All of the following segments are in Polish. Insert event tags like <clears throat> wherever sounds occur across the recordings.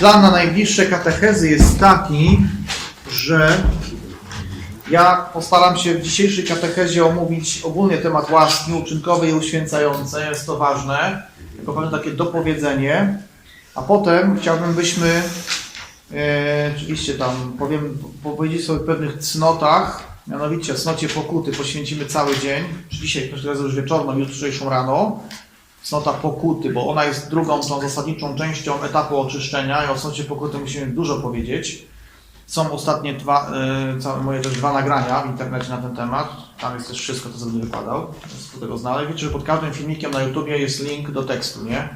Plan na najbliższe katechezy jest taki, że ja postaram się w dzisiejszej katechezie omówić ogólnie temat łaski uczynkowej i uświęcającej. Jest to ważne, jako pewne takie dopowiedzenie. A potem chciałbym, byśmy e, oczywiście tam powiem, powiedzieć sobie o pewnych cnotach, mianowicie cnocie pokuty poświęcimy cały dzień, czy dzisiaj razy już wieczorną, jutrzejszą rano. Cnota pokuty, bo ona jest drugą, tą zasadniczą częścią etapu oczyszczenia i o cnocie pokuty musimy dużo powiedzieć. Są ostatnie dwa, y, moje też dwa nagrania w internecie na ten temat. Tam jest też wszystko, co będę wykładał. Do tego znaleźć. Wiecie, że pod każdym filmikiem na YouTubie jest link do tekstu, nie?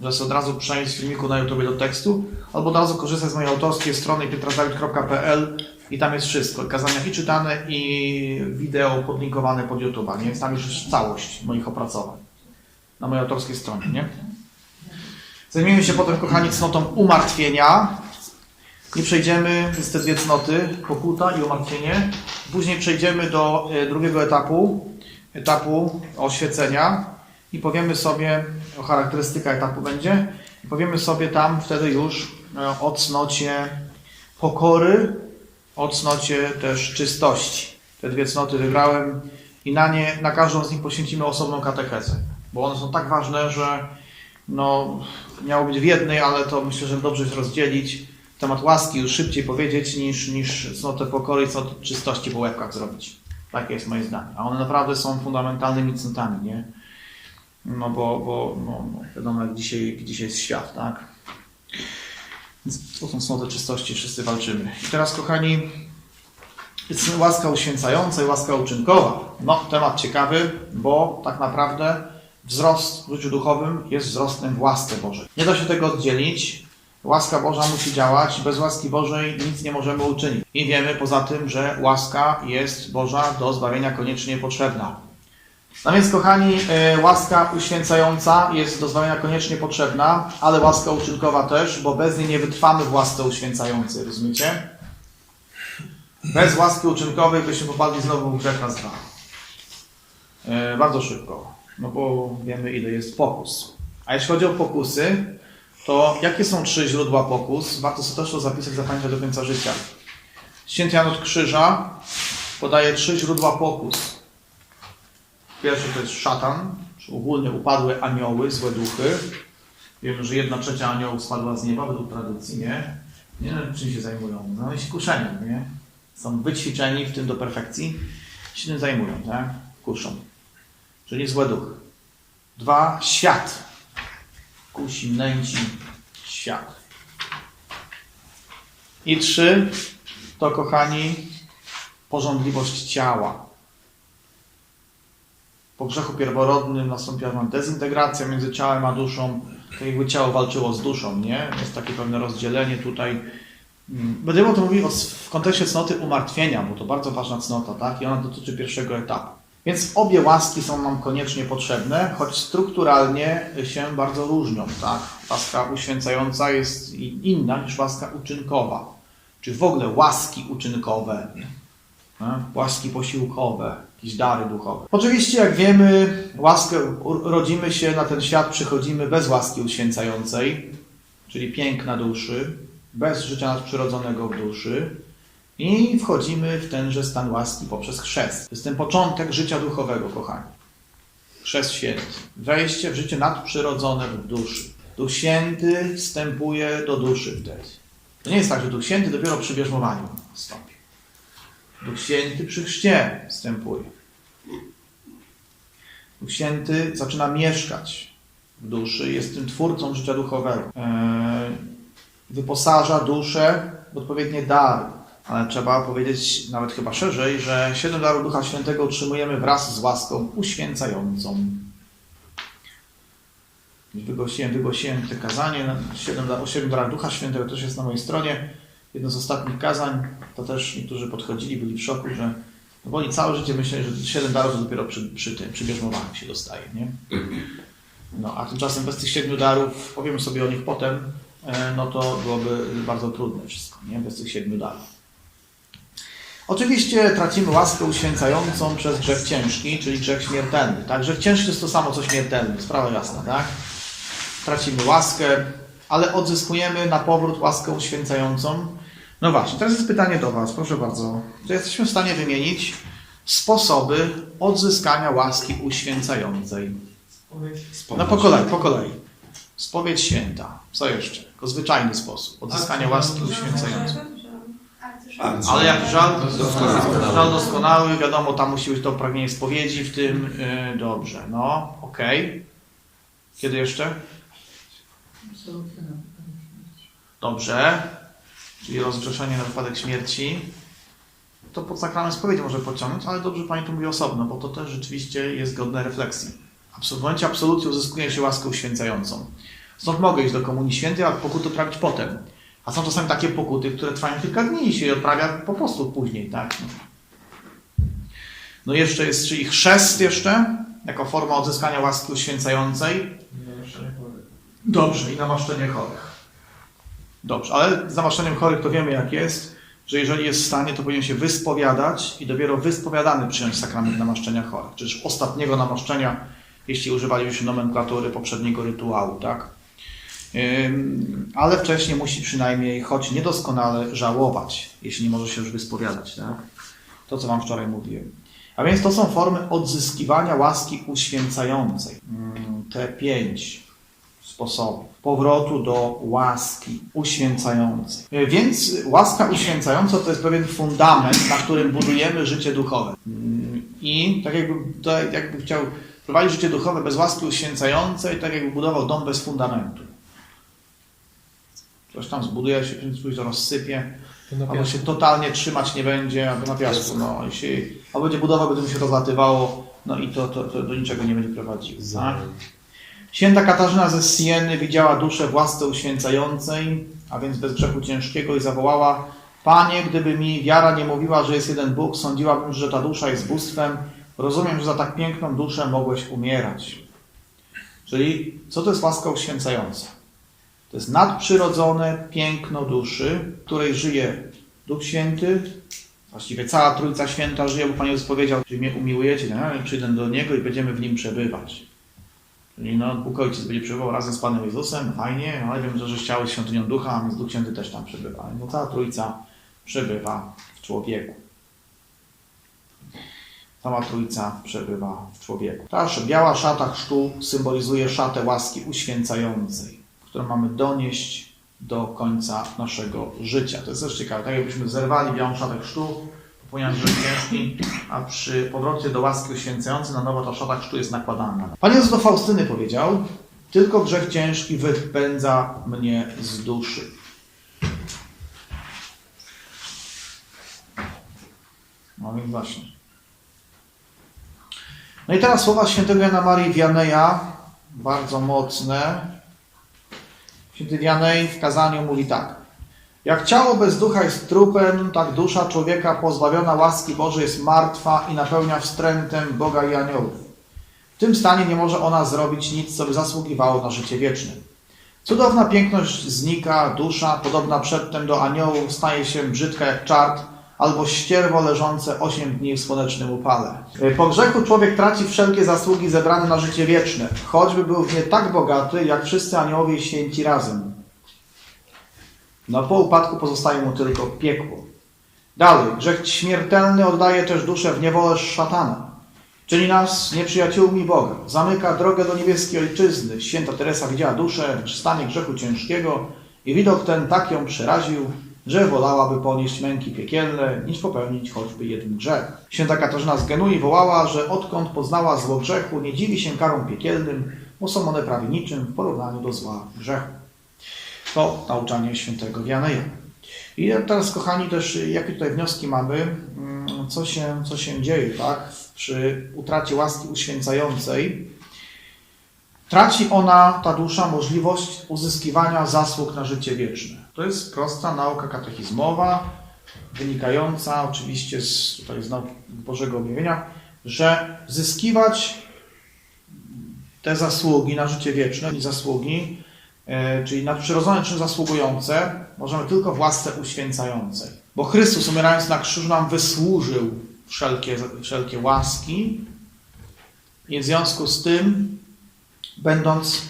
Że sobie od razu przejść z filmiku na YouTubie do tekstu, albo od razu korzystać z mojej autorskiej strony pietrozawit.pl i tam jest wszystko. Kazania i czytane, i wideo podlinkowane pod YouTube'a, nie? Więc tam już jest całość moich opracowań. Na mojej autorskiej stronie, nie? Zajmiemy się potem, kochani, cnotą umartwienia. Nie przejdziemy przez te dwie cnoty, pokuta i umartwienie. Później przejdziemy do e, drugiego etapu, etapu oświecenia i powiemy sobie, o charakterystyka etapu będzie, i powiemy sobie tam wtedy już e, o cnocie pokory, o cnocie też czystości. Te dwie cnoty wybrałem i na nie, na każdą z nich poświęcimy osobną katechezę, bo one są tak ważne, że no, miało być w jednej, ale to myślę, że dobrze jest rozdzielić temat łaski już szybciej powiedzieć niż, niż cnotę pokory i cnotę czystości po łebkach zrobić. Takie jest moje zdanie. A one naprawdę są fundamentalnymi cnotami, nie? No bo, bo no, no, wiadomo jak dzisiaj, dzisiaj jest świat, tak? Więc to są cnoty czystości, wszyscy walczymy. I teraz kochani, łaska uświęcająca i łaska uczynkowa. No, temat ciekawy, bo tak naprawdę wzrost w życiu duchowym jest wzrostem w łasce Bożej. Nie da się tego oddzielić. Łaska Boża musi działać. Bez łaski Bożej nic nie możemy uczynić. I wiemy poza tym, że łaska jest Boża do zbawienia koniecznie potrzebna. No więc, kochani, e, łaska uświęcająca jest do zbawienia koniecznie potrzebna, ale łaska uczynkowa też, bo bez niej nie wytrwamy w łasce uświęcającej, rozumiecie? Bez łaski uczynkowej byśmy popadli znowu w grzech raz dwa. E, bardzo szybko, no bo wiemy ile jest pokus. A jeśli chodzi o pokusy, to jakie są trzy źródła pokus? Warto sobie też to zapisać, zapamiętać do końca życia. Święty Jan od Krzyża podaje trzy źródła pokus. Pierwszy to jest szatan, czy ogólnie upadłe anioły, złe duchy. Wiemy, że jedna trzecia aniołów spadła z nieba według tradycji, nie? Nie wiem, czym się zajmują. No i kuszeniem, nie? Są wyćwiczeni w tym do perfekcji. Się tym zajmują, tak? Kuszą. Czyli złe duchy. Dwa, świat. Kusi, nęci, świat. I trzy, to kochani, porządliwość ciała. Po grzechu pierworodnym nastąpiła dezintegracja między ciałem a duszą. Tak jakby ciało walczyło z duszą, nie? Jest takie pewne rozdzielenie tutaj. Mm, Będziemy o tym mówili w kontekście cnoty umartwienia, bo to bardzo ważna cnota, tak? I ona dotyczy pierwszego etapu. Więc obie łaski są nam koniecznie potrzebne, choć strukturalnie się bardzo różnią, tak? Łaska uświęcająca jest inna niż łaska uczynkowa. Czy w ogóle łaski uczynkowe, nie? łaski posiłkowe, jakieś dary duchowe. Oczywiście, jak wiemy, łaskę rodzimy się na ten świat, przychodzimy bez łaski uświęcającej, czyli piękna duszy, bez życia nadprzyrodzonego w duszy i wchodzimy w tenże stan łaski poprzez chrzest. To jest ten początek życia duchowego, kochani. Chrzest święty. Wejście w życie nadprzyrodzone w duszy. Duch Święty wstępuje do duszy wtedy. To nie jest tak, że Duch Święty dopiero przy bierzmowaniu wstąpi. Duch Święty przy chrzcie wstępuje. Duch Święty zaczyna mieszkać w duszy, jest tym twórcą życia duchowego. Eee, Wyposaża duszę w odpowiednie dary. Ale trzeba powiedzieć nawet chyba szerzej, że siedem darów Ducha Świętego otrzymujemy wraz z łaską uświęcającą. Wygłosiłem, wygłosiłem te kazanie, o siedem darach Ducha Świętego też jest na mojej stronie. Jedno z ostatnich kazań, to też niektórzy podchodzili, byli w szoku, że no bo oni całe życie myśleli, że siedem darów to dopiero przy, przy tym, przy bierzmowaniu się dostaje, nie? No, a tymczasem bez tych siedmiu darów, powiemy sobie o nich potem, e, no to byłoby bardzo trudne wszystko, nie? Bez tych siedmiu darów. Oczywiście tracimy łaskę uświęcającą przez grzech ciężki, czyli grzech śmiertelny. Tak, grzech ciężki to jest to samo co śmiertelny, sprawa jasna, tak? Tracimy łaskę, ale odzyskujemy na powrót łaskę uświęcającą. No właśnie, teraz jest pytanie do Was, proszę bardzo. Czy jesteśmy w stanie wymienić sposoby odzyskania łaski uświęcającej? No po kolei, po kolei. Spowiedź święta. Co jeszcze? Jako zwyczajny sposób odzyskania łaski uświęcającej. Ale jak żal, żal doskonały, wiadomo, tam musi być to pragnienie spowiedzi w tym. Yy, dobrze, no, okej. Kiedy jeszcze? Dobrze. Czyli rozgrzeszenie na wypadek śmierci. To pod sakrament spowiedzi może pociągnąć, ale dobrze Pani tu mówi osobno, bo to też rzeczywiście jest godne refleksji. W momencie absolucji uzyskuje się łaskę uświęcającą. Stąd mogę iść do Komunii Świętej, a pokuty odprawić potem. A są czasami takie pokuty, które trwają kilka dni i się odprawia po prostu później, tak? No jeszcze jest, czyli chrzest jeszcze, jako forma odzyskania łaski uświęcającej. Dobrze, i namaszczenie chorych. Dobrze, ale z namaszczeniem chorych to wiemy jak jest, że jeżeli jest w stanie, to powinien się wyspowiadać i dopiero wyspowiadany przyjąć sakrament namaszczenia chorych, czy ostatniego namaszczenia, jeśli używalibyśmy nomenklatury poprzedniego rytuału, tak? Ale wcześniej musi przynajmniej, choć niedoskonale, żałować, jeśli nie może się już wyspowiadać, tak? To, co Wam wczoraj mówiłem. A więc to są formy odzyskiwania łaski uświęcającej. Te pięć sposobów powrotu do łaski uświęcającej. E, Więc łaska uświęcająca to jest pewien fundament, na którym budujemy życie duchowe. I tak jakby, tak jakby chciał prowadzić życie duchowe bez łaski uświęcającej, tak jakby budował dom bez fundamentu. Coś tam zbuduje się, później to rozsypie, albo się totalnie trzymać nie będzie, albo na piasku. No, jeśli, albo będzie budował, będzie mu się rozlatywało, no i to, to, to do niczego nie będzie prowadziło. Tak? Święta Katarzyna ze Sieny widziała duszę w łasce uświęcającej, a więc bez grzechu ciężkiego i zawołała Panie, gdyby mi wiara nie mówiła, że jest jeden Bóg, sądziłabym, że ta dusza jest bóstwem. Rozumiem, że za tak piękną duszę mogłeś umierać. Czyli co to jest łaska uświęcająca? To jest nadprzyrodzone piękno duszy, w której żyje Duch Święty, właściwie cała Trójca Święta żyje, bo Pan Jezus powiedział, że mnie umiłujecie, ja przyjdę do Niego i będziemy w Nim przebywać. Czyli no, Bóg Ojciec będzie przebywał razem z Panem Jezusem, fajnie, ale wiem, że, że ciało jest świątynią ducha, więc Duch Święty też tam przebywa. No cała Trójca przebywa w człowieku. Cała Trójca przebywa w człowieku. Ta biała szata chrztu symbolizuje szatę łaski uświęcającej, którą mamy donieść do końca naszego życia. To jest też ciekawe. Tak jakbyśmy zerwali białą szatę chrztu, popełniając grzech ciężki, a przy powrocie do łaski uświęcającej na nowo ta szata chrztu jest nakładana. Pan Jezus do Faustyny powiedział, tylko grzech ciężki wypędza mnie z duszy. No więc właśnie. No i teraz słowa świętego Jana Marii Wianeja, bardzo mocne. Święty Wianej w kazaniu mówi tak. Jak ciało bez ducha jest trupem, tak dusza człowieka pozbawiona łaski Bożej jest martwa i napełnia wstrętem Boga i aniołów. W tym stanie nie może ona zrobić nic, co by zasługiwało na życie wieczne. Cudowna piękność znika, dusza, podobna przedtem do aniołów, staje się brzydka jak czart, albo ścierwo leżące osiem dni w słonecznym upale. Po grzechu człowiek traci wszelkie zasługi zebrane na życie wieczne, choćby był w nie tak bogaty, jak wszyscy aniołowie święci razem. No po upadku pozostaje mu tylko piekło. Dalej, grzech śmiertelny oddaje też duszę w niewolę szatana. Czyni nas nieprzyjaciółmi Boga. Zamyka drogę do niebieskiej ojczyzny. Święta Teresa widziała duszę w stanie grzechu ciężkiego i widok ten tak ją przeraził, że wolałaby ponieść męki piekielne, niż popełnić choćby jeden grzech. Święta Katarzyna z Genui wołała, że odkąd poznała zło grzechu, nie dziwi się karom piekielnym, bo są one prawie niczym w porównaniu do zła grzechu. To nauczanie świętego Wianeja. I teraz, kochani, też jakie tutaj wnioski mamy, mm, co się, co się dzieje, tak? Przy utracie łaski uświęcającej traci ona, ta dusza, możliwość uzyskiwania zasług na życie wieczne. To jest prosta nauka katechizmowa, wynikająca oczywiście z, tutaj z nauk Bożego Objawienia, że zyskiwać te zasługi na życie wieczne i zasługi e, czyli nadprzyrodzone czy zasługujące, możemy tylko w łasce uświęcającej. Bo Chrystus umierając na krzyżu nam wysłużył wszelkie, wszelkie łaski i w związku z tym, będąc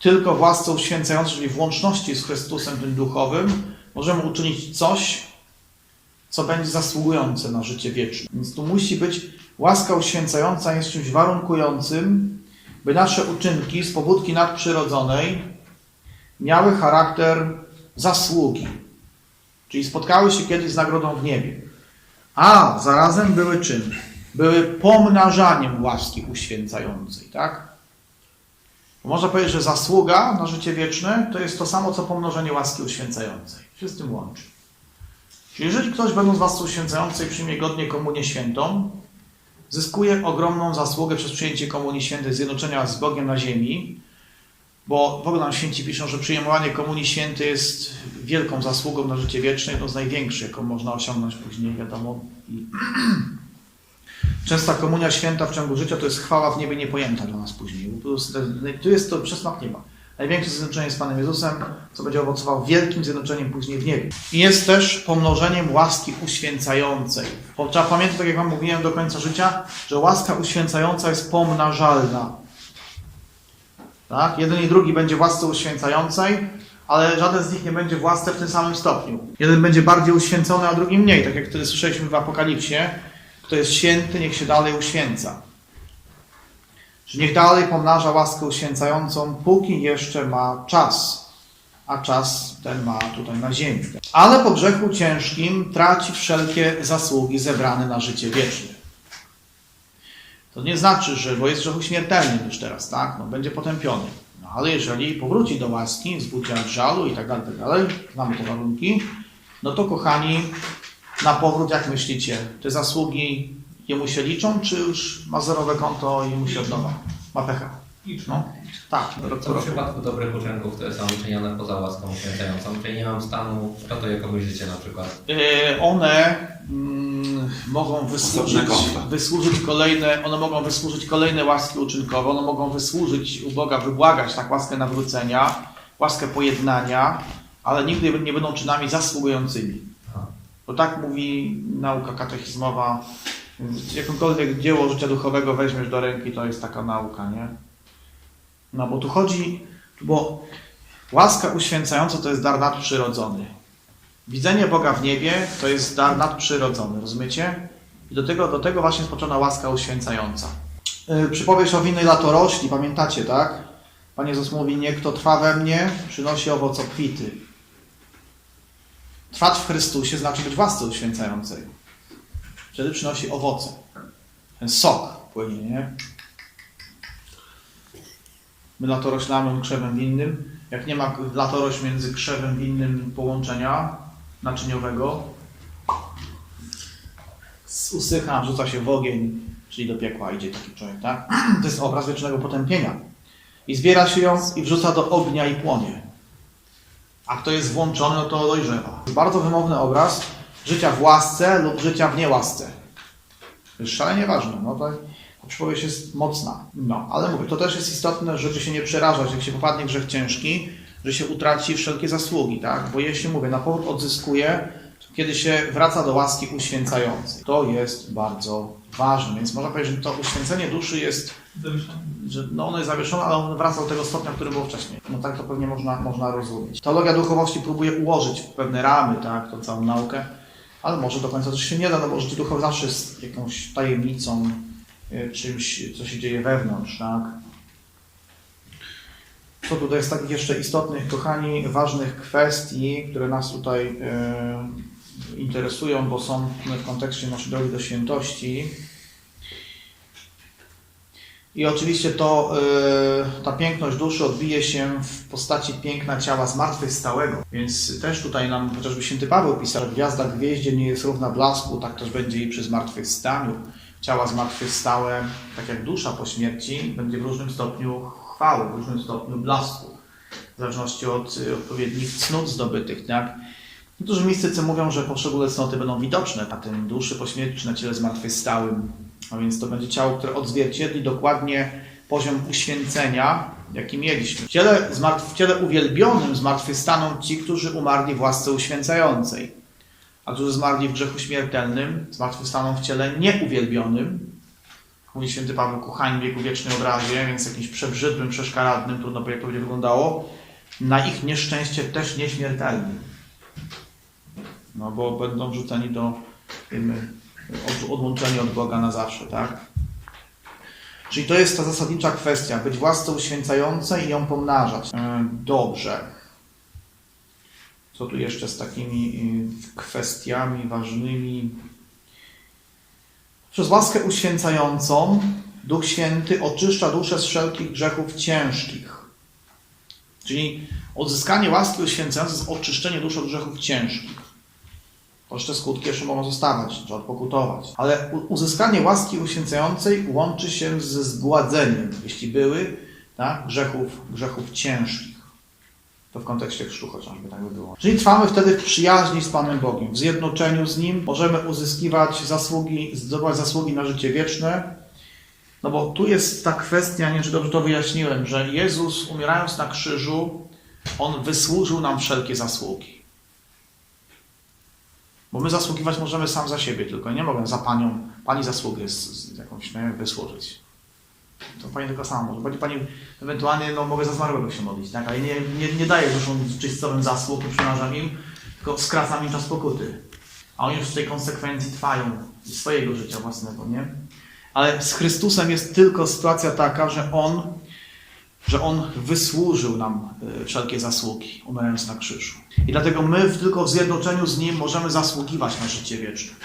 tylko w łasce uświęcającej, czyli w łączności z Chrystusem tym duchowym, możemy uczynić coś, co będzie zasługujące na życie wieczne. Więc tu musi być łaska uświęcająca jest czymś warunkującym, by nasze uczynki z pobudki nadprzyrodzonej miały charakter zasługi. Czyli spotkały się kiedyś z nagrodą w niebie. A zarazem były czym? Były pomnażaniem łaski uświęcającej, tak? Można powiedzieć, że zasługa na życie wieczne to jest to samo, co pomnożenie łaski uświęcającej. Się z tym łączy. Czyli jeżeli ktoś, będąc w łasce uświęcającej, przyjmie godnie komunię świętą, zyskuje ogromną zasługę przez przyjęcie komunii świętej, zjednoczenia z Bogiem na ziemi, bo w ogóle nam święci piszą, że przyjmowanie komunii świętej jest wielką zasługą na życie wieczne, jedną z największych, jaką można osiągnąć później, wiadomo. I <clears throat> Częsta komunia święta w ciągu życia to jest chwała w niebie niepojęta dla nas później. Tu jest to przesmak nieba. Największe zjednoczenie z Panem Jezusem, co będzie owocowało wielkim zjednoczeniem później w niebie. I jest też pomnożeniem łaski uświęcającej. Bo trzeba pamiętać, tak jak Wam mówiłem do końca życia, że łaska uświęcająca jest pomnażalna. Tak? Jeden i drugi będzie w łasce uświęcającej, ale żaden z nich nie będzie w łasce w tym samym stopniu. Jeden będzie bardziej uświęcony, a drugi mniej, tak jak wtedy słyszeliśmy w Apokalipsie. Kto jest święty, niech się dalej uświęca. Że niech dalej pomnaża łaskę uświęcającą, póki jeszcze ma czas. A czas ten ma tutaj na ziemi. Ale po grzechu ciężkim traci wszelkie zasługi zebrane na życie wieczne. To nie znaczy, że bo jest grzechu śmiertelnym już teraz, tak? No, będzie potępiony. No, ale jeżeli powróci do łaski, zbudzi żalu i tak dalej, tak dalej, znamy te warunki, no to kochani, na powrót, jak myślicie, te zasługi jemu się liczą, czy już ma zerowe konto i mu się od nowa? Ma pecha. No, tak. rok po w roku. przypadku dobrych uczynków, które są czynione poza łaską uświęcającą, czyli nie mam stanu, ratuje komuś życie na przykład. E, One mm, mogą wysłużyć, konta. wysłużyć kolejne, one mogą wysłużyć kolejne łaski uczynkowe, one mogą wysłużyć u Boga, wybłagać tak łaskę nawrócenia, łaskę pojednania, ale nigdy nie będą czynami zasługującymi. Bo tak mówi nauka katechizmowa. Jakąkolwiek dzieło życia duchowego weźmiesz do ręki, to jest taka nauka, nie? No bo tu chodzi, bo łaska uświęcająca to jest dar nadprzyrodzony. Widzenie Boga w niebie to jest dar nadprzyrodzony, rozumiecie? I do tego, do tego właśnie spoczona łaska uświęcająca. Yy, przypowieść o winnej latorośli, pamiętacie, tak? Pan Jezus mówi, nie kto trwa we mnie, przynosi owoc obfity. Trwać w Chrystusie znaczy być w łasce uświęcającej. Wtedy przynosi owoce. Ten sok płynie, nie? My latoroślami krzewem winnym. Jak nie ma latorośl między krzewem winnym połączenia naczyniowego, usycha, wrzuca się w ogień, czyli do piekła idzie taki człowiek, tak? <clears throat> To jest obraz wiecznego potępienia. I zbiera się ją i wrzuca do ognia i płonie. A kto jest włączony, no to dojrzewa. Bardzo wymowny obraz życia w łasce lub życia w niełasce. Jest szalenie ważne. No to, przypowieść jest mocna. No, ale mówię, to też jest istotne, żeby się nie przerażać, jak się popadnie grzech ciężki, że się utraci wszelkie zasługi, tak? Bo jeśli mówię, na powrót odzyskuje, kiedy się wraca do łaski uświęcającej. To jest bardzo ważne, więc można powiedzieć, że to uświęcenie duszy jest że no ono jest zawieszone, ale on wraca do tego stopnia, który był wcześniej. No tak to pewnie można, można rozumieć. Teologia duchowości próbuje ułożyć w pewne ramy, tak, tą całą naukę, ale może do końca też się nie da, no bo życie duchowe zawsze jest jakąś tajemnicą, y, czymś, co się dzieje wewnątrz, tak. Co tutaj jest takich jeszcze istotnych, kochani, ważnych kwestii, które nas tutaj y, interesują, bo są w kontekście naszej drogi do świętości. I oczywiście to, y, ta piękność duszy odbije się w postaci piękna ciała zmartwychwstałego. Więc też tutaj nam chociażby święty Paweł pisał, że gwiazda gwieździe nie jest równa blasku, tak też będzie i przy zmartwychwstaniu. Ciała zmartwychwstałe, tak jak dusza po śmierci, będzie w różnym stopniu chwały, w różnym stopniu blasku. W zależności od y, odpowiednich cnót zdobytych, tak? Niektórzy mistycy mówią, że poszczególne cnoty będą widoczne na tym duszy po śmierci, czy na ciele zmartwychwstałym. A więc to będzie ciało, które odzwierciedli dokładnie poziom uświęcenia, jaki mieliśmy. W ciele, w ciele uwielbionym zmartwychwstaną ci, którzy umarli w łasce uświęcającej, a którzy zmarli w grzechu śmiertelnym, zmartwychwstaną w ciele nieuwielbionym, mówi święty Paweł, ku hańbie, ku wiecznej obrazie, więc jakimś przebrzydłym, przeszkaradnym, trudno powiedzieć, jak to będzie wyglądało, na ich nieszczęście też nieśmiertelni. No bo będą wrzuceni do, odłączeni od Boga na zawsze, tak? Czyli to jest ta zasadnicza kwestia, być w łasce uświęcającej i ją pomnażać. E, Dobrze. Co tu jeszcze z takimi y, kwestiami ważnymi? Przez łaskę uświęcającą Duch Święty oczyszcza duszę z wszelkich grzechów ciężkich. Czyli odzyskanie łaski uświęcającej jest oczyszczenie duszy od grzechów ciężkich. Jeszcze skutki jeszcze mogą zostawać, trzeba odpokutować. Ale uzyskanie łaski uświęcającej łączy się ze zgładzeniem, jeśli były, tak, grzechów, grzechów ciężkich. To w kontekście chrztu chociażby tak by było. Czyli trwamy wtedy w przyjaźni z Panem Bogiem, w zjednoczeniu z Nim, możemy uzyskiwać zasługi, zdobywać zasługi na życie wieczne. No bo tu jest ta kwestia, nie wiem czy dobrze to wyjaśniłem, że Jezus umierając na krzyżu, On wysłużył nam wszelkie zasługi. Bo my zasługiwać możemy sam za siebie, tylko nie mogę za Panią, Pani zasługę z, z jakąś nie, wysłużyć. To Pani tylko sama może. Pani, pani ewentualnie no, mogę za zmarłego się modlić, tak? ale nie, nie, nie daję duszom czyścowym zasług, nie przymnażam im, tylko skracam im czas pokuty. A oni już w tej konsekwencji trwają swojego życia własnego, nie? Ale z Chrystusem jest tylko sytuacja taka, że On, że On wysłużył nam y, wszelkie zasługi, umierając na krzyżu. I dlatego my tylko w zjednoczeniu z Nim możemy zasługiwać na życie wieczne.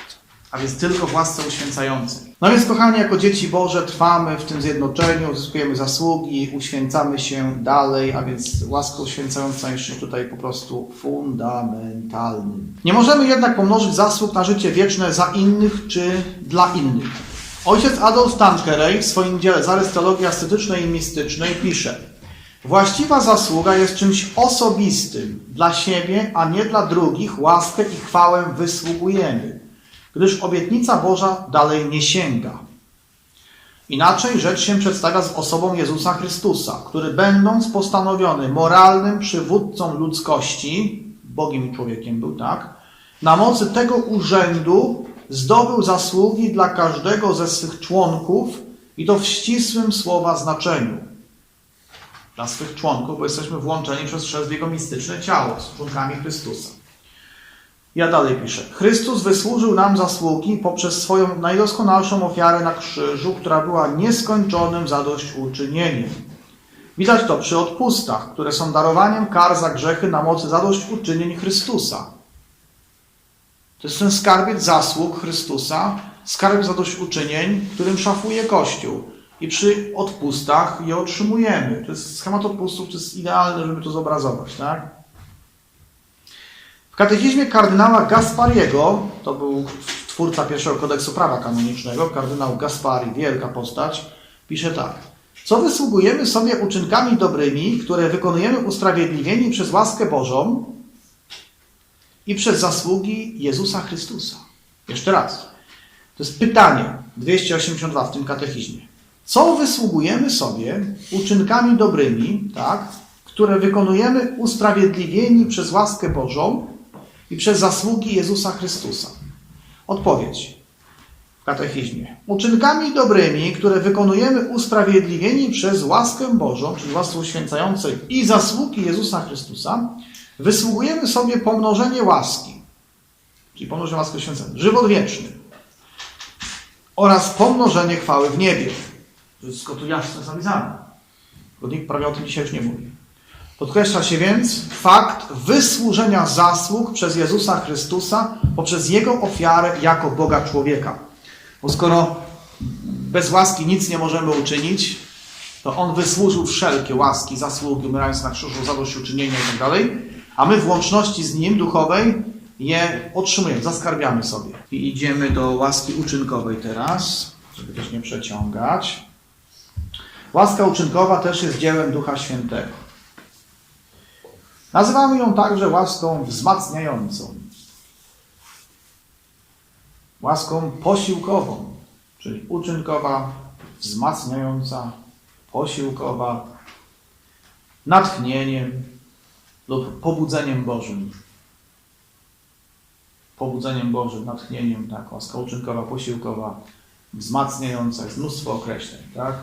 A więc tylko w łasce uświęcającej. No więc, kochani, jako dzieci Boże trwamy w tym zjednoczeniu, uzyskujemy zasługi, uświęcamy się dalej, a więc łaska uświęcająca jest tutaj po prostu fundamentalnym. Nie możemy jednak pomnożyć zasług na życie wieczne za innych czy dla innych. Ojciec Adolf Tanqueray w swoim dziele Zarys teologii ascetycznej i mistycznej pisze Właściwa zasługa jest czymś osobistym. Dla siebie, a nie dla drugich łaskę i chwałę wysługujemy, gdyż obietnica Boża dalej nie sięga. Inaczej rzecz się przedstawia z osobą Jezusa Chrystusa, który będąc postanowiony moralnym przywódcą ludzkości, Bogiem i człowiekiem był, tak, na mocy tego urzędu zdobył zasługi dla każdego ze swych członków i to w ścisłym słowa znaczeniu. Dla swych członków, bo jesteśmy włączeni przez w jego mistyczne ciało z członkami Chrystusa. Ja dalej piszę. Chrystus wysłużył nam zasługi poprzez swoją najdoskonalszą ofiarę na krzyżu, która była nieskończonym zadośćuczynieniem. Widać to przy odpustach, które są darowaniem kar za grzechy na mocy zadośćuczynień Chrystusa. To jest ten skarbiec zasług Chrystusa, skarb zadośćuczynień, którym szafuje Kościół. I przy odpustach je otrzymujemy. To jest schemat odpustów, to jest idealne, żeby to zobrazować, tak? W katechizmie kardynała Gaspariego, to był twórca pierwszego kodeksu prawa kanonicznego, kardynał Gaspari, wielka postać, pisze tak. Co wysługujemy sobie uczynkami dobrymi, które wykonujemy usprawiedliwieni przez łaskę Bożą i przez zasługi Jezusa Chrystusa. Jeszcze raz. To jest pytanie 282 w tym katechizmie. Co wysługujemy sobie uczynkami dobrymi, tak, które wykonujemy usprawiedliwieni przez łaskę Bożą i przez zasługi Jezusa Chrystusa? Odpowiedź w katechizmie. Uczynkami dobrymi, które wykonujemy usprawiedliwieni przez łaskę Bożą, czyli łaskę uświęcającej i zasługi Jezusa Chrystusa, wysługujemy sobie pomnożenie łaski, czyli pomnożenie łaski uświęconej, żywot wieczny oraz pomnożenie chwały w niebie. To jest wszystko tu jasno zapisane. Nikt prawie o tym dzisiaj już nie mówi. Podkreśla się więc fakt wysłużenia zasług przez Jezusa Chrystusa poprzez Jego ofiarę jako Boga człowieka. Bo skoro bez łaski nic nie możemy uczynić, to On wysłużył wszelkie łaski, zasługi, umierając na krzyżu, zadośćuczynienia i tak a my w łączności z Nim duchowej je otrzymujemy, zaskarbiamy sobie. I idziemy do łaski uczynkowej teraz, żeby też nie przeciągać. Łaska uczynkowa też jest dziełem Ducha Świętego. Nazywamy ją także łaską wzmacniającą. Łaską posiłkową, czyli uczynkowa, wzmacniająca, posiłkowa, natchnieniem lub pobudzeniem Bożym. Pobudzeniem Bożym, natchnieniem, tak, łaska uczynkowa, posiłkowa, wzmacniająca, jest mnóstwo określeń, tak?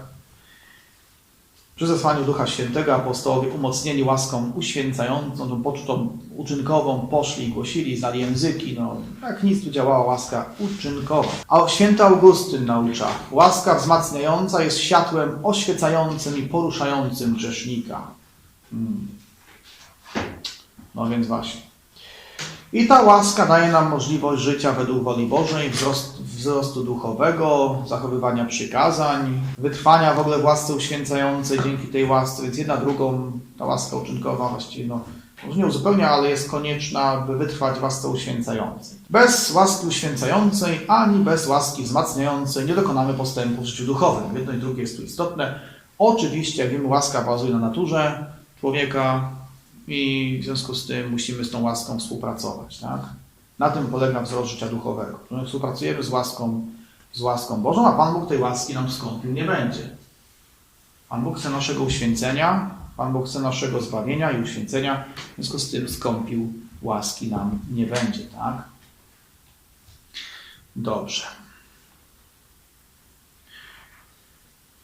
Przy zesłaniu Ducha Świętego apostołowie umocnieni łaską uświęcającą, tą pocztą uczynkową poszli głosili, znali języki, no jak nic tu działała łaska uczynkowa. A święty Augustyn naucza, łaska wzmacniająca jest światłem oświecającym i poruszającym grzesznika. Hmm. No więc właśnie. I ta łaska daje nam możliwość życia według woli Bożej, wzrost, wzrostu duchowego, zachowywania przykazań, wytrwania w ogóle w łasce uświęcającej dzięki tej łasce, więc jedna drugą, ta łaska uczynkowa właściwie, no, może nie uzupełnia, ale jest konieczna, by wytrwać w łasce uświęcającej. Bez łaski uświęcającej, ani bez łaski wzmacniającej nie dokonamy postępu w życiu duchowym. Jedno i drugie jest tu istotne. Oczywiście, jak wiemy, łaska bazuje na naturze człowieka, i w związku z tym musimy z tą łaską współpracować. Tak? Na tym polega wzrost życia duchowego. Że współpracujemy z łaską, z łaską Bożą, a Pan Bóg tej łaski nam skąpił nie będzie. Pan Bóg chce naszego uświęcenia, Pan Bóg chce naszego zbawienia i uświęcenia, w związku z tym skąpił łaski nam nie będzie. Tak? Dobrze.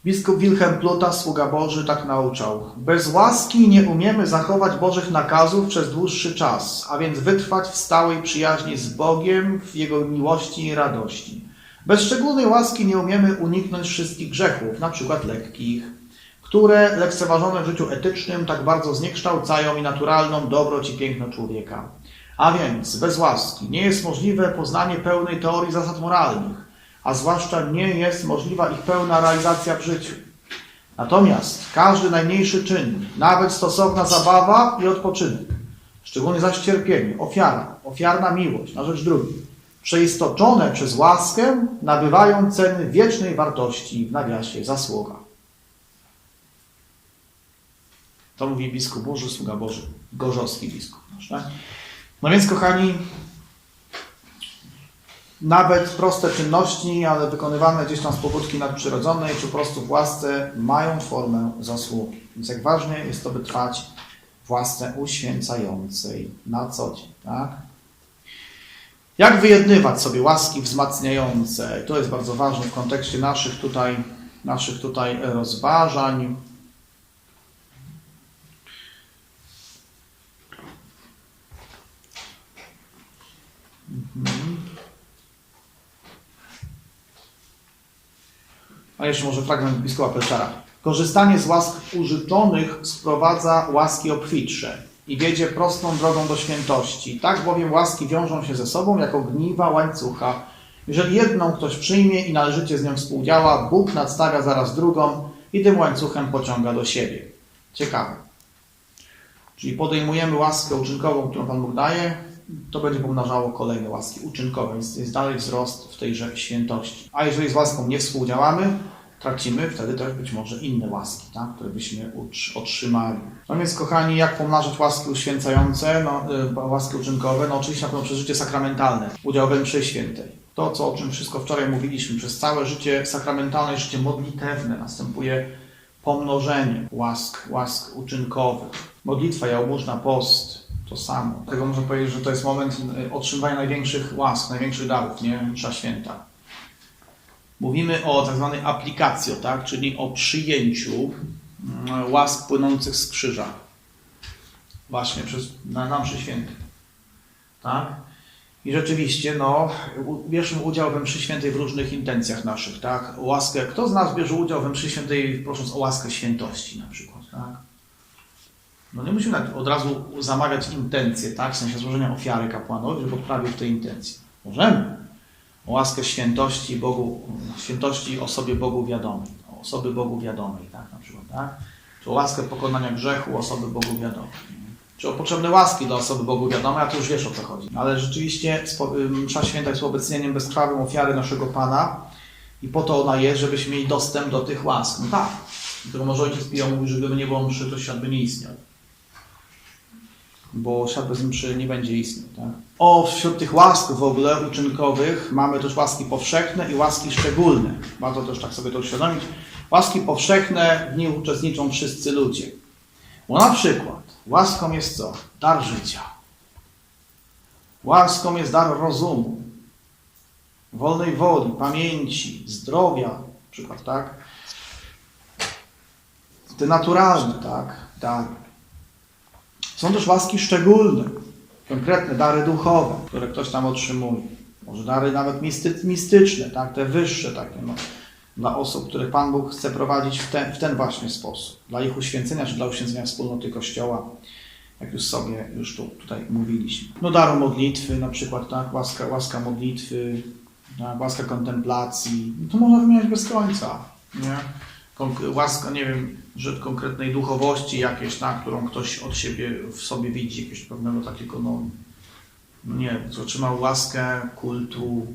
Biskup Wilhelm Pluta, sługa Boży, tak nauczał. Bez łaski nie umiemy zachować Bożych nakazów przez dłuższy czas, a więc wytrwać w stałej przyjaźni z Bogiem, w Jego miłości i radości. Bez szczególnej łaski nie umiemy uniknąć wszystkich grzechów, na przykład lekkich, które lekceważone w życiu etycznym tak bardzo zniekształcają i naturalną dobroć i piękno człowieka. A więc bez łaski nie jest możliwe poznanie pełnej teorii zasad moralnych, a zwłaszcza nie jest możliwa ich pełna realizacja w życiu. Natomiast każdy najmniejszy czyn, nawet stosowna zabawa i odpoczynek, szczególnie zaś cierpienie, ofiara, ofiarna miłość na rzecz drugich, przeistoczone przez łaskę, nabywają ceny wiecznej wartości w nawiasie zasługa. To mówi biskup Boży, sługa Boży, gorzowski biskup. tak? No więc, kochani, nawet proste czynności, ale wykonywane gdzieś tam z pobudki nadprzyrodzonej, czy po prostu w łasce, mają formę zasługi. Więc jak ważne jest to, by trwać w łasce uświęcającej na co dzień. Tak? Jak wyjednywać sobie łaski wzmacniające? To jest bardzo ważne w kontekście naszych tutaj, naszych tutaj rozważań. A jeszcze może fragment biskupa Pelczara. Korzystanie z łask użyczonych sprowadza łaski obfitsze i wiedzie prostą drogą do świętości. Tak bowiem łaski wiążą się ze sobą jako gniwa łańcucha. Jeżeli jedną ktoś przyjmie i należycie z nią współdziała, Bóg nadstawia zaraz drugą i tym łańcuchem pociąga do siebie. Ciekawe. Czyli podejmujemy łaskę uczynkową, którą Pan Bóg daje, to będzie pomnażało kolejne łaski uczynkowe, więc jest dalej wzrost w tejże świętości. A jeżeli z łaską nie współdziałamy, tracimy wtedy też być może inne łaski, tak, które byśmy otrzymali. No więc, kochani, jak pomnażać łaski uświęcające, no, y, łaski uczynkowe? No oczywiście na pewno przez życie sakramentalne, udział we mszy świętej. To, co, o czym wszystko wczoraj mówiliśmy, przez całe życie sakramentalne, życie modlitewne następuje pomnożenie łask, łask uczynkowych. Modlitwa, jałmużna, post, to samo. Dlatego można powiedzieć, że to jest moment y, otrzymywania największych łask, największych darów, nie? Msza święta. Mówimy o tak zwanej aplikacjo, tak? czyli o przyjęciu mm, łask płynących z krzyża. Właśnie przez, na, na mszy świętej. Tak? I rzeczywiście, no, bierzmy udział we mszy świętej w różnych intencjach naszych, tak? Łaskę, kto z nas bierze udział we mszy świętej prosząc o łaskę świętości na przykład, tak? No nie musimy tak od razu zamawiać intencje, tak? W sensie złożenia ofiary kapłanowi, żeby odprawił w tej intencji. Możemy. O łaskę świętości Bogu, świętości osobie Bogu wiadomej. Osoby Bogu wiadomej, tak? Na przykład, tak? Czy o łaskę pokonania grzechu osoby Bogu wiadomej. Czy o potrzebne łaski dla osoby Bogu wiadomej, a to już wiesz o co chodzi. Ale rzeczywiście msza święta jest uobecnieniem bezkrwawym ofiary naszego Pana i po to ona jest, żebyśmy mieli dostęp do tych łask. No tak. Dlatego może ojciec Pio mówi, że gdyby nie było mszy, to świat by nie istniał bo bez mszy nie będzie istniał. Tak? O, wśród tych łask w ogóle uczynkowych mamy też łaski powszechne i łaski szczególne. Warto też tak sobie to uświadomić. Łaski powszechne, w nich uczestniczą wszyscy ludzie. Bo na przykład łaską jest co? Dar życia. Łaską jest dar rozumu. wolnej woli, pamięci, zdrowia, na przykład, tak? Te naturalne, tak? Dary. Są też łaski szczególne, konkretne dary duchowe, które ktoś tam otrzymuje. Może dary nawet misty, mistyczne, tak? Te wyższe takie, no, dla osób, których Pan Bóg chce prowadzić w ten, w ten właśnie sposób. Dla ich uświęcenia, czy dla uświęcenia wspólnoty Kościoła, jak już sobie już tu, tutaj mówiliśmy. No daru modlitwy na przykład, tak? Łaska, łaska modlitwy, tak? łaska kontemplacji. No to można wymieniać bez końca, nie? Łaska, nie wiem, że konkretnej duchowości jakieś, tak? którą ktoś od siebie w sobie widzi, jakiegoś pewnego takiego, no, no nie wiem, otrzymał łaskę kultu,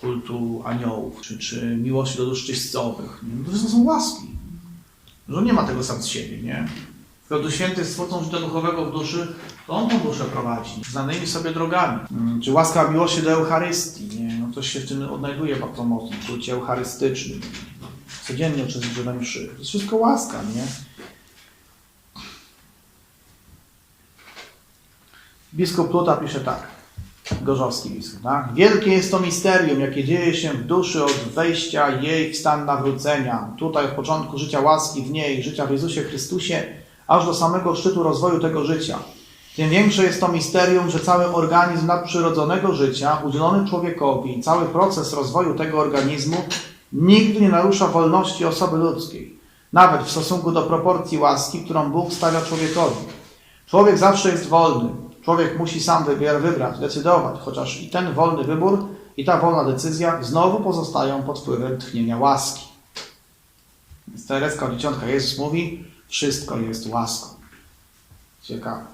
kultu aniołów, czy, czy miłości do dusz czyścowych. Nie? No to są łaski. Że on nie ma tego sam z siebie, nie? Tylko Duch Święty jest twórcą życia duchowego w duszy, to On tą duszę prowadzi, znanymi sobie drogami. Mm, Czy łaska miłości do Eucharystii, nie? No coś się w tym odnajduje bardzo mocno, w kulcie eucharystycznym. Codziennie uczestniczy we mszy. To jest wszystko łaska, nie? Biskup Pluta pisze tak, gorzowski biskup, tak? Wielkie jest to misterium, jakie dzieje się w duszy od wejścia jej w stan nawrócenia. Tutaj od początku życia łaski w niej, życia w Jezusie Chrystusie, aż do samego szczytu rozwoju tego życia. Tym większe jest to misterium, że cały organizm nadprzyrodzonego życia udzielony człowiekowi, cały proces rozwoju tego organizmu nigdy nie narusza wolności osoby ludzkiej, nawet w stosunku do proporcji łaski, którą Bóg stawia człowiekowi. Człowiek zawsze jest wolny. Człowiek musi sam wybrać, decydować, chociaż i ten wolny wybór, i ta wolna decyzja znowu pozostają pod wpływem tchnienia łaski. Więc Tereska Dzieciątka Jezus mówi, wszystko jest łaską. Ciekawe.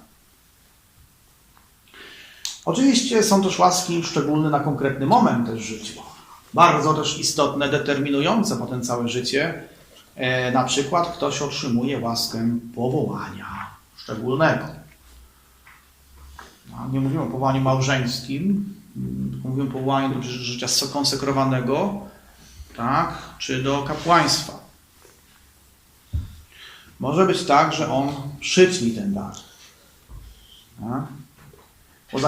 Oczywiście są też łaski szczególne na konkretny moment też w życiu. Bardzo też istotne, determinujące potem całe życie. E, na przykład ktoś otrzymuje łaskę powołania szczególnego. No, Nie mówimy o powołaniu małżeńskim, mm, tylko mówimy o powołaniu do ży- życia konsekrowanego, tak, czy do kapłaństwa. Może być tak, że on przyćmi ten dar. Tak? Bo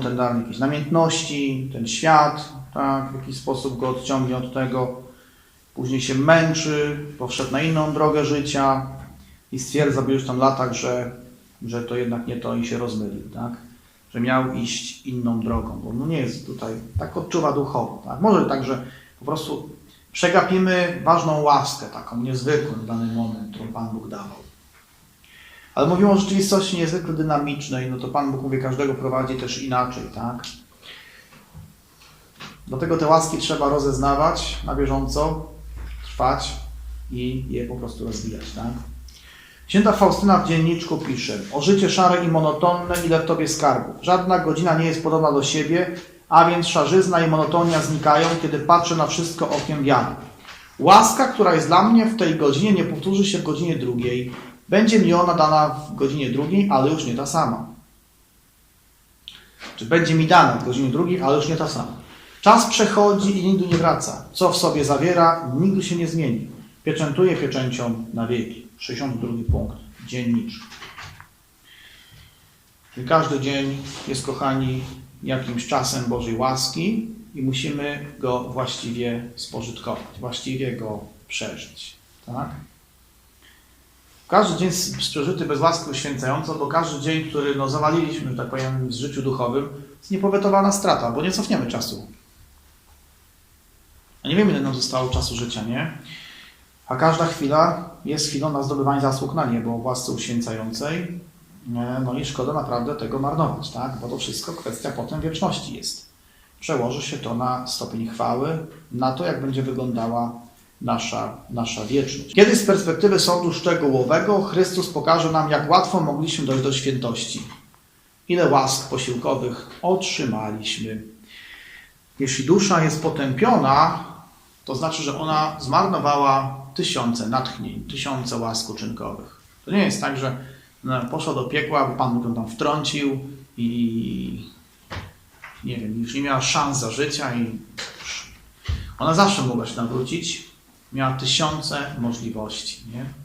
ten dar jakiejś namiętności, ten świat, tak, w jakiś sposób go odciągnie od tego. Później się męczy, powszedł na inną drogę życia i stwierdza by już tam latach, że, że to jednak nie to i się rozmylił, tak? Że miał iść inną drogą, bo no nie jest tutaj, tak odczuwa duchowo, tak? Może tak, że po prostu przegapimy ważną łaskę, taką niezwykłą w dany moment, którą Pan Bóg dawał. Ale mówimy o rzeczywistości niezwykle dynamicznej, no to Pan Bóg, mówię, każdego prowadzi też inaczej, tak? Dlatego te łaski trzeba rozeznawać na bieżąco, trwać i je po prostu rozwijać, tak? Święta Faustyna w dzienniczku pisze O życie szare i monotonne, ile w Tobie skarbów. Żadna godzina nie jest podobna do siebie, a więc szarzyzna i monotonia znikają, kiedy patrzę na wszystko okiem wiary. Łaska, która jest dla mnie w tej godzinie, nie powtórzy się w godzinie drugiej. Będzie mi ona dana w godzinie drugiej, ale już nie ta sama. Czy będzie mi dana w godzinie drugiej, ale już nie ta sama. Czas przechodzi i nigdy nie wraca. Co w sobie zawiera, nigdy się nie zmieni. Pieczętuje pieczęcią na wieki. 62 punkt. Dzienniczy. Czyli każdy dzień jest, kochani, jakimś czasem Bożej łaski i musimy go właściwie spożytkować, właściwie go przeżyć. Tak? Każdy dzień przeżyty bez łaski uświęcająco, to każdy dzień, który no, zawaliliśmy, tak powiem, w życiu duchowym, jest niepowetowana strata, bo nie cofniemy czasu. A nie wiemy, ile nam zostało czasu życia, nie? A każda chwila jest chwilą na zdobywanie zasług na niebo, w łasce uświęcającej. No i szkoda naprawdę tego marnować, tak? Bo to wszystko kwestia potem wieczności jest. Przełoży się to na stopień chwały, na to, jak będzie wyglądała nasza, nasza wieczność. Kiedyś z perspektywy sądu szczegółowego Chrystus pokaże nam, jak łatwo mogliśmy dojść do świętości. Ile łask posiłkowych otrzymaliśmy. Jeśli dusza jest potępiona, to znaczy, że ona zmarnowała tysiące natchnień, tysiące łask uczynkowych. To nie jest tak, że no, poszła do piekła, bo Pan ją tam wtrącił i nie wiem, już nie miała szans za życia i ona zawsze mogła się nawrócić. Miała tysiące możliwości, nie?